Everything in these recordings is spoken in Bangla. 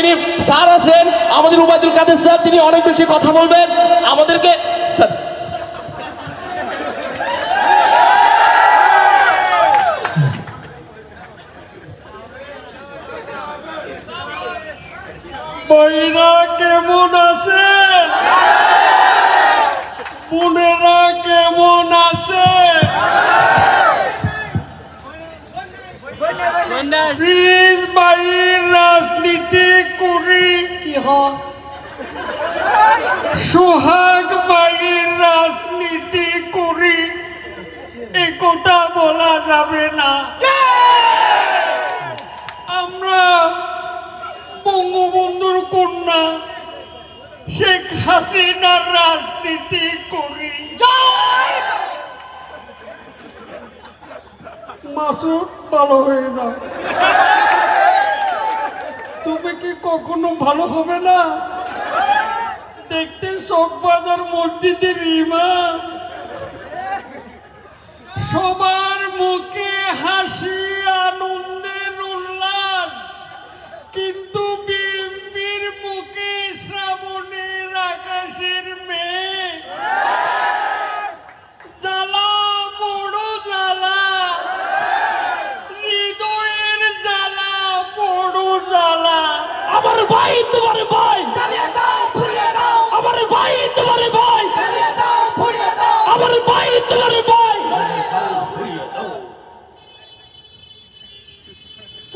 যিনি স্যার আছেন, আমাদের উবায়দুল কাদের স্যার, তিনি অনেক বেশি কথা বলবেন। আমাদেরকে স্যার। কেমন আছে? কেমন আছে? বাড়ির রাজনীতি করি কি হয়? সোহাগ বাড়ির রাজনীতি করি এ কথা বলা যাবে না। আমরা বঙ্গবন্ধুর কন্যা শেখ হাসিনার রাজনীতি করি। মাসুদ ভালো হয়ে যাও। তুমি কি কখনো ভালো হবে না? দেখতে শোকবাজার মসজিদের ইমাম। সবার মুখে হাসি।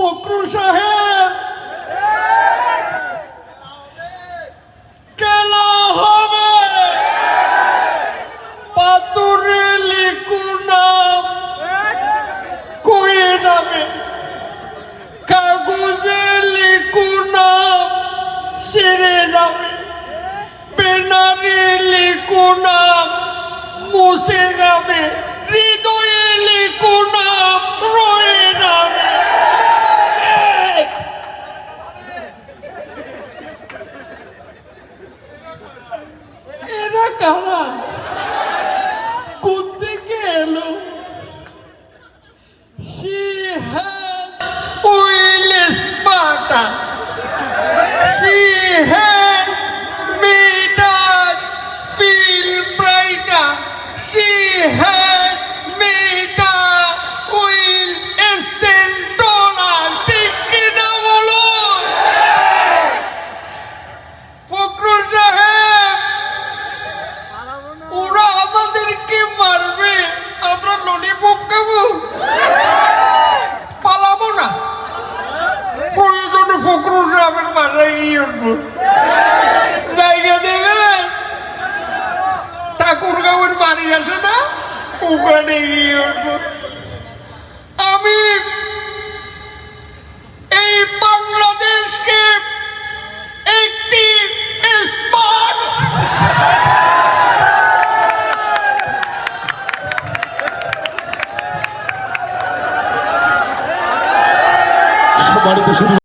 ফখরুল সাহেব। খেলা হবে? পাতুরে লিখু নাম কয়ে যাবে? কাগজে লিখু নাম সেরে যাবে। বেনারে লিখু নাম মুছে যাবে। হৃদয়ে লিখু নাম কারা কোন থেকে এলো oil sparta. She had আমি এই বাংলাদেশকে একটি সম্মানিত শুধু